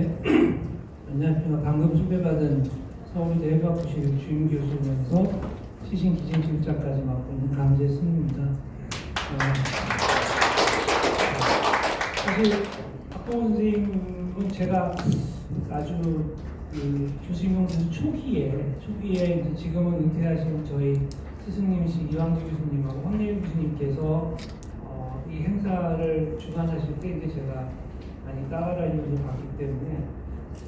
네, 안녕하십니까. 방금 수배받은 서울대 해학부실 주임 교수면서 시신 기증실장까지 맡고 있는 강재승입니다. 어, 사실 박봉원 선생님은 제가 아주 그 교수님 초기에 초기에 지금은 은퇴하신 저희 스승님이신 이왕주 교수님하고 황예윤 교수님께서 어, 이 행사를 주관하실 때 이제 제가 많이 따라다니면서 봤기 때문에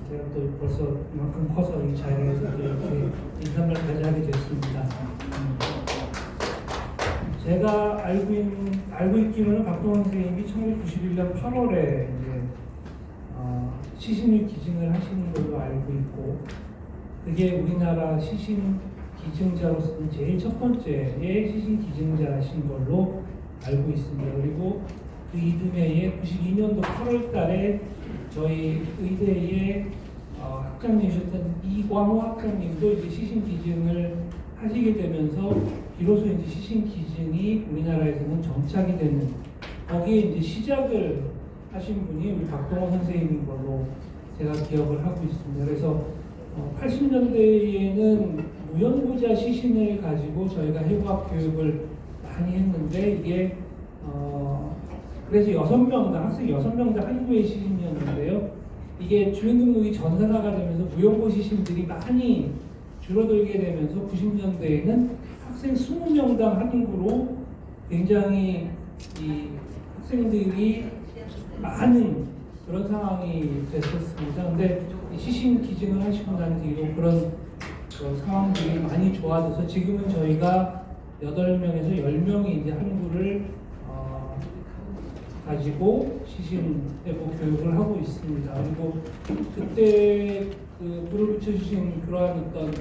제가 또 벌써 이만큼 커서 이 자리에서 이렇게 인사를 가지하게 됐습니다. 음. 제가 알고 있는 알고 있기로는 박동원 선생님이 1991년 8월에 이제 어, 시신을 기증을 하시는 걸로 알고 있고 그게 우리나라 시신 기증자로서는 제일 첫 번째의 시신 기증자신 걸로 알고 있습니다. 그리고 그 이듬해에 92년도 8월달에 저희 의대의 어, 학장님이셨던 이광호 학장님도 이제 시신 기증을 하시게 되면서 비로소 이제 시신 기증이 우리나라에서는 정착이 되는 거기에 이제 시작을 하신 분이 우리 박동원 선생님인 걸로 제가 기억을 하고 있습니다. 그래서 어, 80년대에는 무연고자 시신을 가지고 저희가 해부학 교육을 많이 했는데 이게 어, 그래서 여섯 명당 학생 여섯 명당 한 구의 시신이었는데요. 이게 주민등록이 전산화가 되면서 무연고 시신들이 많이 줄어들게 되면서 90년대에는 학생 20명당 한 구로 굉장히 이 학생들이 많은 그런 상황이 됐었습니다. 근데 이 시신 기증을 하시고 난 뒤로 그런 그 상황들이 많이 좋아져서 지금은 저희가 8명에서 10명이 이제 한 구를 어, 가지고 시신 회복 교육을 하고 있습니다. 그리고 그때 그 불을 붙여주신 그러한 어떤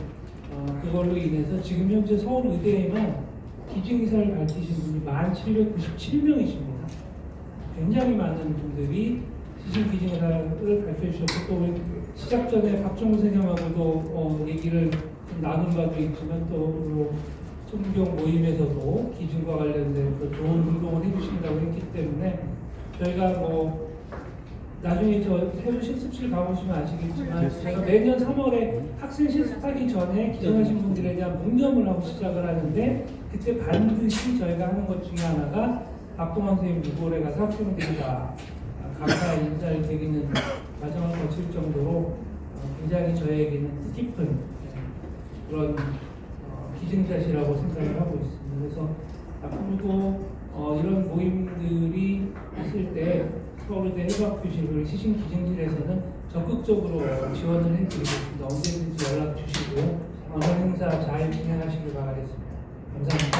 어, 그걸로 인해서 지금 현재 서울 의대에만 기증 의사를 밝히신 분이 1,797명이십니다. 굉장히 많은 분들이 시신 기증 의사를 발표해 주셨고 또 시작 전에 박정우 선생님하고도 어, 얘기를 좀 나눈 바도 있지만 또 성경 모임에서도 기준과 관련된 그 좋은 운동을 해주신다고 했기 때문에 저희가 뭐 나중에 저 세부 실습실 가보시면 아시겠지만 제가 매년 3월에 학생 실습하기 전에 기존하신 분들에 대한 묵념을 하고 시작을 하는데 그때 반드시 저희가 하는 것 중에 하나가 박동원 선생님 유골에 가서 학생들이 다 감사 인사를 드리는 과정을 거칠 정도로 어, 굉장히 저에게는 뜻깊은 그런 어, 기증자시라고 생각을 하고 있습니다. 그래서 앞으로도 어, 이런 모임들이 있을 때 서울대 그리고 시신 기증실에서는 적극적으로 지원을 해드리겠습니다. 언제든지 연락 주시고 이번 행사 잘 진행하시길 바라겠습니다. 감사합니다.